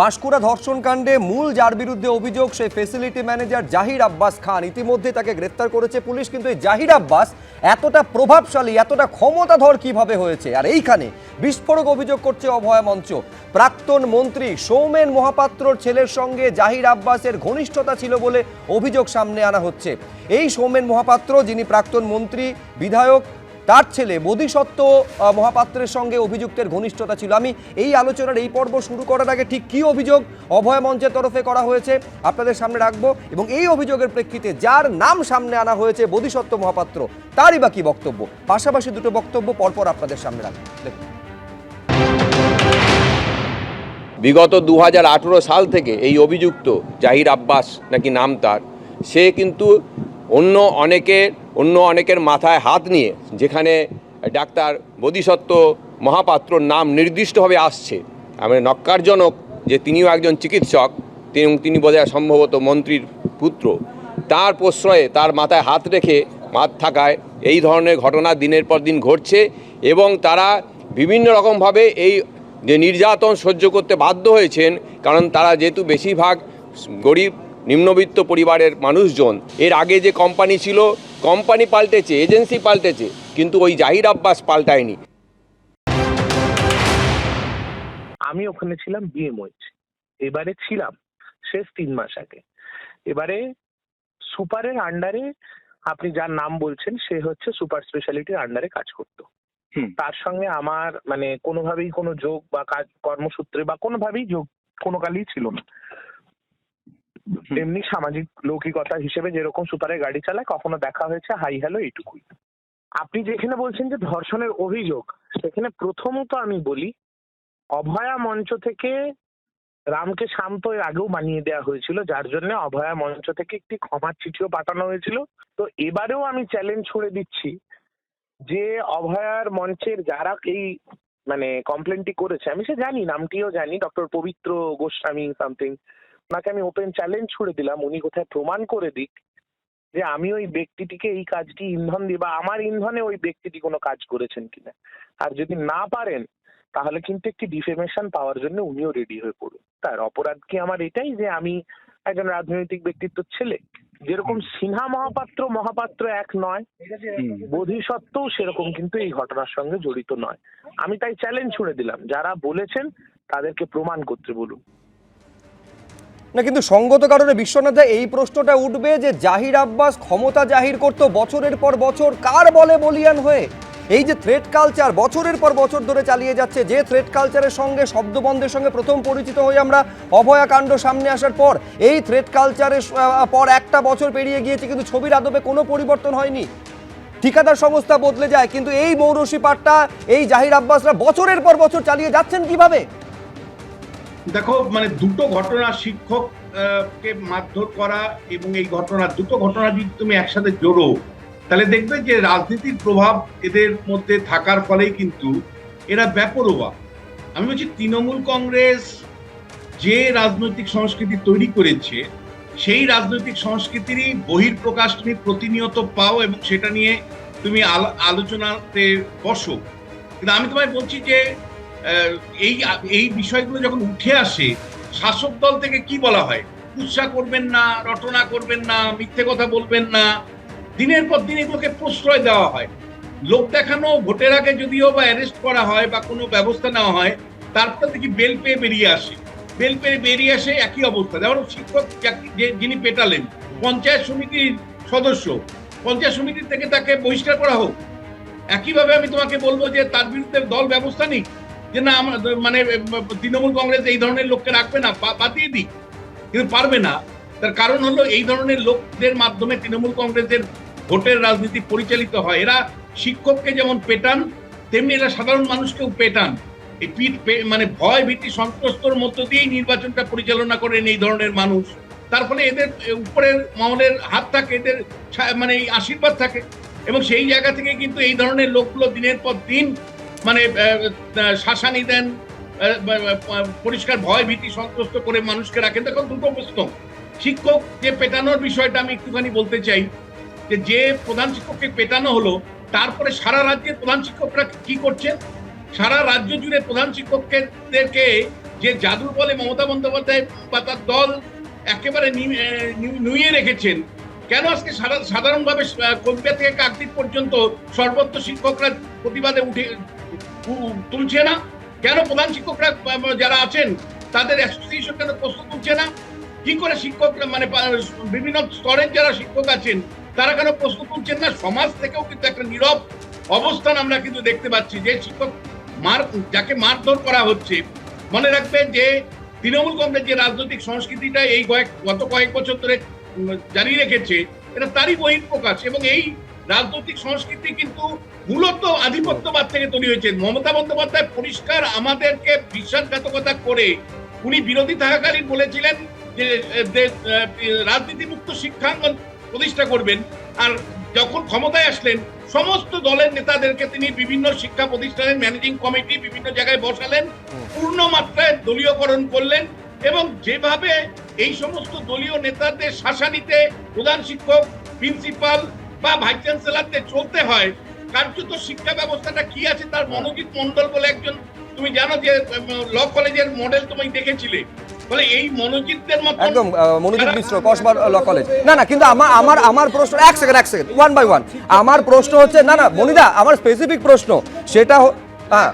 পাঁশকুড়া ধর্ষণকাণ্ডে মূল যার বিরুদ্ধে অভিযোগ, সেই ফেসিলিটি ম্যানেজার জাহির আব্বাস খান। ইতিমধ্যে তাকে গ্রেপ্তার করেছে পুলিশ, কিন্তু এই জাহির আব্বাস এতটা প্রভাবশালী, এতটা ক্ষমতাধর কীভাবে হয়েছে? আর এইখানে বিস্ফোরক অভিযোগ করছে অভয়া মঞ্চ। প্রাক্তন মন্ত্রী সৌমেন মহাপাত্রর ছেলের সঙ্গে জাহির আব্বাসের ঘনিষ্ঠতা ছিল বলে অভিযোগ সামনে আনা হচ্ছে। এই সৌমেন মহাপাত্র, যিনি প্রাক্তন মন্ত্রী, বিধায়ক তার ছেলে বোধিসত্ত্ব মহাপাত্রের সঙ্গে অভিযুক্তের ঘনিষ্ঠতা ছিল। আমি এই আলোচনার এই পর্ব শুরু করার আগে ঠিক কী অভিযোগ অভয় মঞ্চের তরফে করা হয়েছে আপনাদের সামনে রাখব এবং এই অভিযোগের প্রেক্ষিতে যার নাম সামনে আনা হয়েছে বোধিসত্ত্ব, মহাপাত্র, তারই বা কী বক্তব্য? পাশাপাশি দুটো বক্তব্য পরপর আপনাদের সামনে রাখব। দেখুন। বিগত দু হাজার আঠেরো সাল থেকে এই অভিযুক্ত জাহির আব্বাস নাকি নাম তার, সে কিন্তু অন্য অনেকের অন্য অনেকের মাথায় হাত নিয়ে যেখানে ডাক্তার বোধিসত্ত্ব মহাপাত্রর নাম নির্দিষ্টভাবে আসছে। আমার নক্কারজনক যে তিনিও একজন চিকিৎসক, তিনি তিনি বোধহয় সম্ভবত মন্ত্রীর পুত্র। তার প্রশ্রয়ে তার মাথায় হাত রেখে মাত থাকায় এই ধরনের ঘটনা দিনের পর দিন ঘটছে এবং তারা বিভিন্ন রকমভাবে এই যে নির্যাতন সহ্য করতে বাধ্য হয়েছেন, কারণ তারা যেহেতু বেশিরভাগ গরিব, নিম্নবিত্ত পরিবারের মানুষজন, এর আগে যে কোম্পানি ছিল কোম্পানি পাল্টেছে এজেন্সি পাল্টেছে কিন্তু ওই জাহির আব্বাস পাল্টায়নি আমি ওখানে ছিলাম বিএমওইচ এবারে ছিলাম শেষ তিন মাস আগে এবারে সুপারের আন্ডারে আপনি যার নাম বলছেন সে হচ্ছে সুপার স্পেশালিটির আন্ডারে কাজ করতো হুম। তার সঙ্গে আমার মানে কোনোভাবেই কোনো যোগ বা কাজ কর্মসূত্রে বা কোনোভাবেই যোগ কোনো কালই ছিল না। এমনি সামাজিক লৌকিকতা হিসেবে যেরকম সুপারের গাড়ি চালায়, কখনো দেখা হয়েছে, হাই হ্যালো, এইটুকুই। আপনি যেখানে বলছেন যে ধর্ষণের অভিযোগ, সেখানে প্রথমত আমি বলি, অভয়া মঞ্চ থেকে রামকে শান্ত এর আগেও বানিয়ে দেওয়া হয়েছিল, যার জন্য অভয়া মঞ্চ থেকে একটি ক্ষমার চিঠিও পাঠানো হয়েছিল। তো এবারেও আমি চ্যালেঞ্জ ছুড়ে দিচ্ছি যে অভয়ার মঞ্চের যারা এই মানে কমপ্লেনটি করেছে, আমি সে জানি, নামটিও জানি ডক্টর পবিত্র গোস্বামী সামথিং ওনাকে আমি ওপেন চ্যালেঞ্জ ছুড়ে দিলাম উনি কোথায় প্রমাণ করে দিক যে আমি ওই ব্যক্তিটিকে এই কাজটি ইন্ধন দিই বা আমার ইন্ধনে ওই ব্যক্তিটি কোনো কাজ করেছেন কিনা। আর যদি না পারেন তাহলে কিন্তু একটি ডিফেমেশন পাওয়ার জন্য উনিও রেডি হয়ে পড়ুন। তার অপরাধ কি আমার এটাই যে আমি একজন রাজনৈতিক ব্যক্তিত্ব ছেলে? যেরকম সিনহা মহাপাত্র মহাপাত্র এক নয়। বোধিসত্ত্বও সেরকম কিন্তু এই ঘটনার সঙ্গে জড়িত নয়। আমি তাই চ্যালেঞ্জ ছুড়ে দিলাম। যারা বলেছেন তাদেরকে প্রমাণ করতে বলুন। না, কিন্তু সঙ্গত কারণে বিশ্বনাথ এই প্রশ্নটা উঠবে যে জাহির আব্বাস ক্ষমতা জাহির করত বছরের পর বছর কার বলে বলিয়ান হয়ে? এই যে থ্রেড কালচার বছরের পর বছর ধরে চালিয়ে যাচ্ছে, যে থ্রেড কালচারের সঙ্গে, শব্দবন্ধের সঙ্গে প্রথম পরিচিত হয়ে আমরা অভয়াকাণ্ড সামনে আসার পর, এই থ্রেড কালচারের পর একটা বছর পেরিয়ে গিয়েছে, কিন্তু ছবির আদবে কোনো পরিবর্তন হয়নি। ঠিকাদার সংস্থা বদলে যায়, কিন্তু এই মৌরসি পাটটা, এই জাহির আব্বাসরা বছরের পর বছর চালিয়ে যাচ্ছেন কীভাবে? দেখো মানে দুটো ঘটনা শিক্ষক কে মারধর করা এবং এই ঘটনা, দুটো ঘটনা যদি তুমি একসাথে জোড়ো, তাহলে দেখবে যে রাজনীতির প্রভাব এদের মধ্যে থাকার ফলেই কিন্তু এরা ব্যাপরোয়া আমি বলছি, তৃণমূল কংগ্রেস যে রাজনৈতিক সংস্কৃতি তৈরি করেছে, সেই রাজনৈতিক সংস্কৃতিরই বহির্প্রকাশ তুমি প্রতিনিয়ত পাও এবং সেটা নিয়ে তুমি আলো- আলোচনাতে বসো। কিন্তু আমি তোমায় বলছি যে এই এই বিষয়গুলো যখন উঠে আসে, শাসক দল থেকে কি বলা হয়? কুৎসা করবেন না, রটনা করবেন না, মিথ্যে কথা বলবেন না। দিনের পর দিন এগুলোকে প্রশ্রয় দেওয়া হয়। লোক দেখানো, ভোটের আগে যদিও বা অ্যারেস্ট করা হয় বা কোনো ব্যবস্থা নেওয়া হয়, তারপর দেখি বেল পেয়ে বেরিয়ে আসে। বেল পেয়ে বেরিয়ে আসে একই অবস্থা। যেমন শিক্ষক যিনি পেটালেন, পঞ্চায়েত সমিতির সদস্য, পঞ্চায়েত সমিতি থেকে তাকে বহিষ্কার করা হোক। একইভাবে আমি তোমাকে বলব যে তার বিরুদ্ধে দল ব্যবস্থা নিক। যে না মানে তৃণমূল কংগ্রেস এই ধরনের লোককে রাখবে না বাতিয়ে দিক কিন্তু পারবে না। তার কারণ হলো এই ধরনের লোকদের মাধ্যমে তৃণমূল কংগ্রেসের ভোটের রাজনীতি পরিচালিত হয়। এরা শিক্ষককে যেমন পেটান, তেমনি এরা সাধারণ মানুষকেও পেটান। এই পিঠ মানে ভয় ভীতি সন্ত্রস্তর মধ্য দিয়েই নির্বাচনটা পরিচালনা করেন এই ধরনের মানুষ। তার ফলে এদের উপরের মহলের হাত থাকে, এদের মানে আশীর্বাদ থাকে। এবং সেই জায়গা থেকে কিন্তু এই ধরনের লোকগুলো দিনের পর দিন মানে শাসানি দেন পরিষ্কার ভয় ভীতি সন্ত্রস্ত করে মানুষকে রাখেন। দেখো দুটো প্রশ্ন শিক্ষক যে পেটানোর বিষয়টা আমি একটুখানি বলতে চাই, যে যে প্রধান শিক্ষককে পেটানো হলো, তারপরে সারা রাজ্যের প্রধান শিক্ষকরা কি করছেন? সারা রাজ্য জুড়ে প্রধান শিক্ষকদেরকে যে জাদুর বলে মমতা বন্দ্যোপাধ্যায় বা তার দল একেবারে নি- নুইয়ে রেখেছেন, কেন আজকে সাধা- সাধারণভাবে কলকাতা থেকে কাকদ্বীপ পর্যন্ত সর্বত্র শিক্ষকরা প্রতিবাদে উঠে তুলছে না। কেন প্রধান শিক্ষকরা যারা আছেন, তাদের অ্যাসোসিয়েশন কেন প্রশ্ন তুলছে না? কি করে শিক্ষক মানে বিভিন্ন স্তরের যারা শিক্ষক আছেন, তারা কেন প্রশ্ন তুলছেন না? সমাজ থেকেও কিন্তু একটা নীরব অবস্থান আমরা কিন্তু দেখতে পাচ্ছি যে শিক্ষক মার, যাকে মারধর করা হচ্ছে। মনে রাখবেন যে তৃণমূল কংগ্রেস যে রাজনৈতিক সংস্কৃতিটা এই কয়েক, গত কয়েক বছর ধরে জারি রেখেছে, এটা তারই বহির প্রকাশ এবং এই রাজনৈতিক সংস্কৃতি কিন্তু মূলত আধিপত্যবাদ থেকে তৈরি হয়েছে। মমতা বন্দ্যোপাধ্যায় পরিষ্কার আমাদেরকে বিশ্বাসঘাতকতা করে উনি বিরোধী থাকাকালীন বলেছিলেন যে রাজনীতি মুক্ত শিক্ষাঙ্গন প্রতিষ্ঠা করবেন। আর যখন ক্ষমতায় আসলেন, সমস্ত দলের নেতাদেরকে তিনি বিভিন্ন শিক্ষা প্রতিষ্ঠানের ম্যানেজিং কমিটি বিভিন্ন জায়গায় বসালেন, পূর্ণ মাত্রায় দলীয়করণ করলেন এবং যেভাবে এই সমস্ত দলীয় নেতাদের শাসানিতে প্রধান শিক্ষক প্রিন্সিপাল বা ভাইস চ্যান্সেলরদের চলতে হয় কার্যত শিক্ষা ব্যবস্থাটা কি আছে তার মনোজিৎ মন্ডল বলে একজন তুমি জানো যে ল কলেজের মডেল তুমি দেখেছিলে। বলে এই মনোজিৎদের মতো একদম মনোজিৎ মিশ্র কসবার ল কলেজ। না না কিন্তু আমার আমার আমার প্রশ্ন এক সেকেন্ড এক সেকেন্ড ওয়ান বাই ওয়ান আমার প্রশ্ন হচ্ছে না না মনিদা আমার স্পেসিফিক প্রশ্ন সেটা হ্যাঁ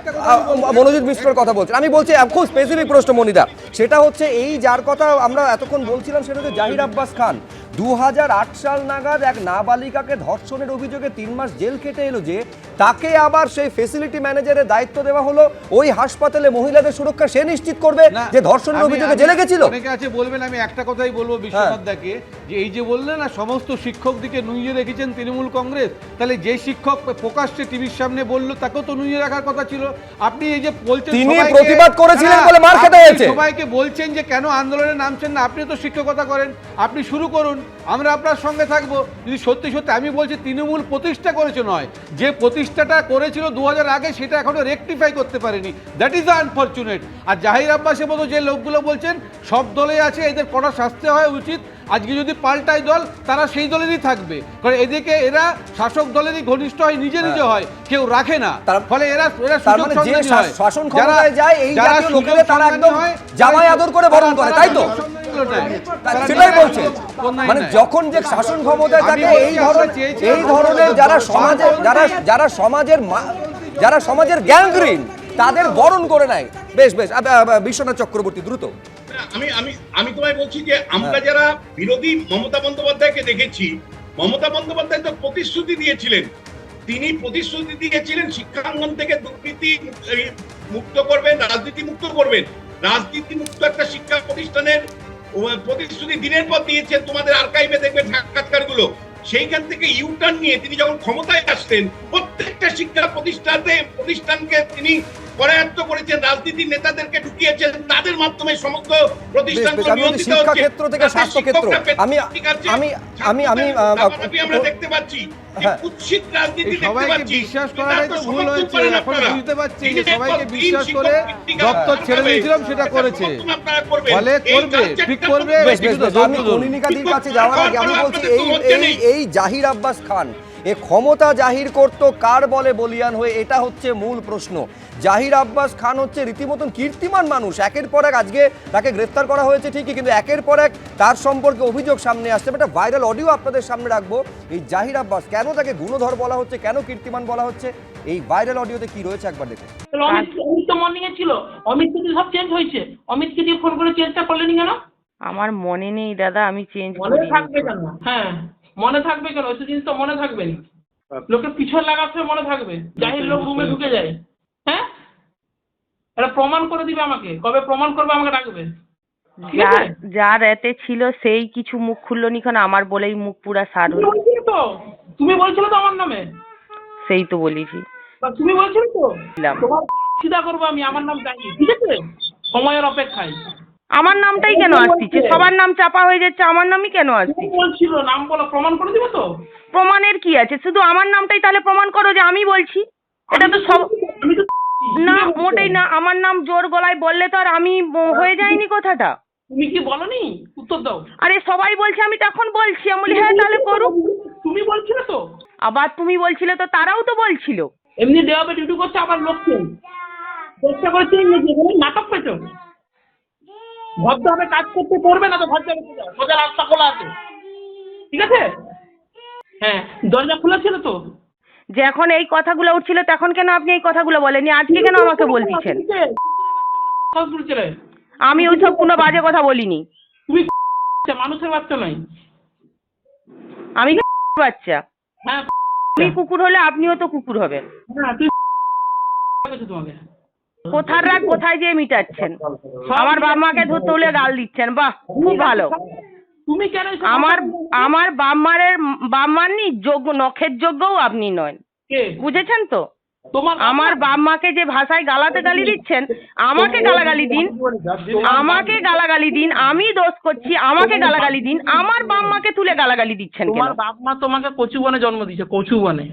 মনোজিৎ মিশ্রর কথা বলছেন। আমি বলছি খুব স্পেসিফিক প্রশ্ন মনিদা। সেটা হচ্ছে এই যার কথা আমরা এতক্ষণ বলছিলাম সেটা হচ্ছে জাহির আব্বাস খান। দু হাজার আট সাল নাগাদ এক নাবালিকাকে ধর্ষণের অভিযোগে তিন মাস জেল খেটে এলো যে তাকে আবার সেই ফেসিলিটি ম্যানেজারের দায়িত্ব দেওয়া হলো। ওই হাসপাতালে মহিলাদের সুরক্ষা সে নিশ্চিত করবে যে ধর্ষণের অভিযোগে জেলে গেছিল। অনেকে আছে বলবেন আমি একটা কথাই বলব বিশ্বনাথ দাকে যে এই যে বললেন না সমস্ত শিক্ষকদিকে নুইয়ে রেখেছেন তৃণমূল কংগ্রেস তাহলে যে শিক্ষক প্রকাশ্যে টিভির সামনে বলল তাকেও তো নুইয়ে রাখার কথা ছিল। আপনি এই যে বলছেন তিনি প্রতিবাদ করেছিলেন বলে মার খেতে হয়েছে। সবাইকে বলছেন যে কেন আন্দোলনে নামছেন না আপনি তো শিক্ষকতা করেন। আপনি শুরু করুন আমরা আপনার সঙ্গে থাকব। যদি সত্যি সত্যি আমি বলছি তৃণমূল প্রতিষ্ঠা করেছে নয় যে প্রতিষ্ঠাটা করেছিল দু হাজার আগে, সেটা এখনও রেকটিফাই করতে পারেনি। দ্যাট ইজ আনফর্চুনেট আর জাহির আব্বাসের মতো যে লোকগুলো বলছেন, সব দলে আছে, এদের কড়া শাস্তি হওয়া উচিত। আজকে যদি পাল্টায় দল তারা সেই দলেরই থাকবে। কারণ এদিকে এরা শাসক দলেরই ঘনিষ্ঠ হয় নিজে নিজে হয়। কেউ রাখে না। তার- ফলে এরা এরা সুযোগ মানে সন্ধানী হয়। শাসন যারা- ক্ষমতায় যায় এই জাতীয় তারা একদম জামাই আদর করে বরণ করে, তাই তো? সেটাই বলছে। মানে যখন যে শাসন ক্ষমতায় থাকে এই ধরনের এই ধরনের যারা সমাজে যারা যারা সমাজের যারা সমাজের গ্যাংগ্রিন তাদের বরণ করে নেয় বেশ বেশ বিশ্বনাথ চক্রবর্তী দ্রুত। আমি আমি আমি তোমায় বলছি যে আমরা যারা বিরোধী মমতা বন্দ্যোপাধ্যায়কে দেখেছি মমতা বন্দ্যোপাধ্যায় তো প্রতিশ্রুতি দিয়েছিলেন। তিনি প্রতিশ্রুতি দিয়েছিলেন শিক্ষাঙ্গন থেকে দুর্নীতি মুক্ত করবেন রাজনীতি মুক্ত করবেন। রাজনীতি মুক্ত একটা শিক্ষা প্রতিষ্ঠানের প্রতিশ্রুতি দিনের পর দিয়েছেন তোমাদের আর্কাইভে দেখবে সাক্ষাৎকারগুলো সেইখান থেকে ইউটার্ন নিয়ে তিনি যখন ক্ষমতায় আসলেন প্রত্যেকটা শিক্ষা প্রতিষ্ঠানে প্রতিষ্ঠানকে তিনি করায়ত্ত করেছেন রাজনীতির নেতাদেরকে ঢুকিয়েছেন তাদের মাধ্যমে সমস্ত নিয়ন্ত্রিত শিক্ষা ক্ষেত্র থেকে স্বাস্থ্য ক্ষেত্র। আমি- আমি- আমি- আমি, আমরা দেখতে পাচ্ছি হ্যাঁ। কুৎসিত রাজনীতি দেখতে সবাইকে বিশ্বাস করাটাই তো ভুল হয়েছে। এখন বুঝতে পারছি যে সবাইকে বিশ্বাস করে দপ্তর ছেড়ে দিয়েছিলাম সেটা করেছে। ফলে করবে ঠিক করবে। কনিনিকাদির কাছে যাওয়ার আগে আমি বলছি এই এই জাহির আব্বাস খান এ ক্ষমতা জাহির করতো কার বলে বলিয়ান হয়ে? এটা হচ্ছে মূল প্রশ্ন। জাহির আব্বাস খান হচ্ছে রীতিমতন কীর্তিমান মানুষ। একের পর এক আজকে তাকে গ্রেফতার করা হয়েছে ঠিকই কিন্তু একের পর এক তার সম্পর্কে অভিযোগ সামনে আসছে। একটা ভাইরাল অডিও আপনাদের সামনে রাখব। এই জাহির আব্বাস কেন তাকে গুণধর বলা হচ্ছে কেন কীর্তিমান বলা হচ্ছে? এই ভাইরাল অডিওতে কি রয়েছে একবার দেখুন। অমিত অমিত তো মর্নিং এ ছিল। অমিতকে দিয়ে সব চেঞ্জ হয়েছে। অমিতকে দিয়ে ফোন করে চেঞ্জটা করলেনি কেন? আমার মনে নেই দাদা আমি চেঞ্জ মনে থাকবে কেন? হ্যাঁ মনে থাকবে কেন? ওইসব জিনিস তো মনে থাকবে না। লোকের পিছনে লাগাতে মনে থাকবে। জাহির লোক রুমে ঢুকে যায়। হ্যাঁ? এটা প্রমাণ করে দিবে আমাকে। কবে প্রমাণ করবে আমাকে ডাকবে। যার এতে ছিল সেই কিছু মুখ খুললো নি কেন? আমার বলেই মুখ পুরা সার হলো তো? তুমি বলছিলে তো আমার নামে? সেই তো বলেছি। তুমি বলছিলে তো? তোমার সিধা করব আমি আমার নাম জাহির ঠিক আছে? সময়ের অপেক্ষায়। আমার নামটাই কেন আসছে? সবার নাম চাপা হয়ে যাচ্ছে আমার নামই কেন আসছে? তুমি বলছিল নাম বলো প্রমাণ করে দিবে তো? প্রমাণের কি আছে? শুধু আমার নামটাই তাহলে প্রমাণ করো যে আমি বলছি? এটা তো সব না মোটেই না আমার নাম জোর গলায় বললে তো আর আমি হয়ে যায়নি কথাটা। তুমি কি বলনি? উত্তর দাও। আরে সবাই বলছে আমি তখন বলছি। আমি বলি হ্যাঁ তাহলে করুক। তুমি বলছিলে তো? আবার তুমি বলছিলে তো তারাও তো বলছিল। এমনি দেওয়াবে ডিউটি করছে আবার লোক চেষ্টা করে চেঞ্জ এখানে নাটক পেছো ভদ্রভাবে কাজ করতে পারবে না তো ঘর যাবে সোজা। রাস্তা খোলা আছে। ঠিক আছে? হ্যাঁ দরজা খোলা ছিল তো? যে এখন এই কথাগুলো উঠছিল তখন কেন আপনি এই কথাগুলো বলেননি? আজকে কেন আমাকে বলতেছেন আমি ওইসব কোনো বাজে কথা বলিনি। তুমি মানুষের বাচ্চা নয়। আমি বাচ্চা। হ্যাঁ আমি কুকুর হলে আপনিও তো কুকুর হবেন। হ্যাঁ কোথার রাগ কোথায় যেয়ে মিটাচ্ছেন? আমার বাপ মাকে ধরতে হলে গাল দিচ্ছেন বাহ খুব ভালো। তুমি কেন আমার আমার মারের আমার বাম্মারের বাম্মারনি যোগ্য নখের যোগ্যও আপনি নয়। কে? বুঝেছেন তো? তোমার আমার মাকে যে ভাষায় গালাতে গালি দিচ্ছেন আমাকে গালাগালি দিন আমাকে গালাগালি দিন আমি দোষ করছি আমাকে গালাগালি দিন আমার বাপ মাকে তুলে গালাগালি দিচ্ছেন কেন? তোমার বাপ মা তোমাকে কচুবনে জন্ম দিয়েছে কচু বনে।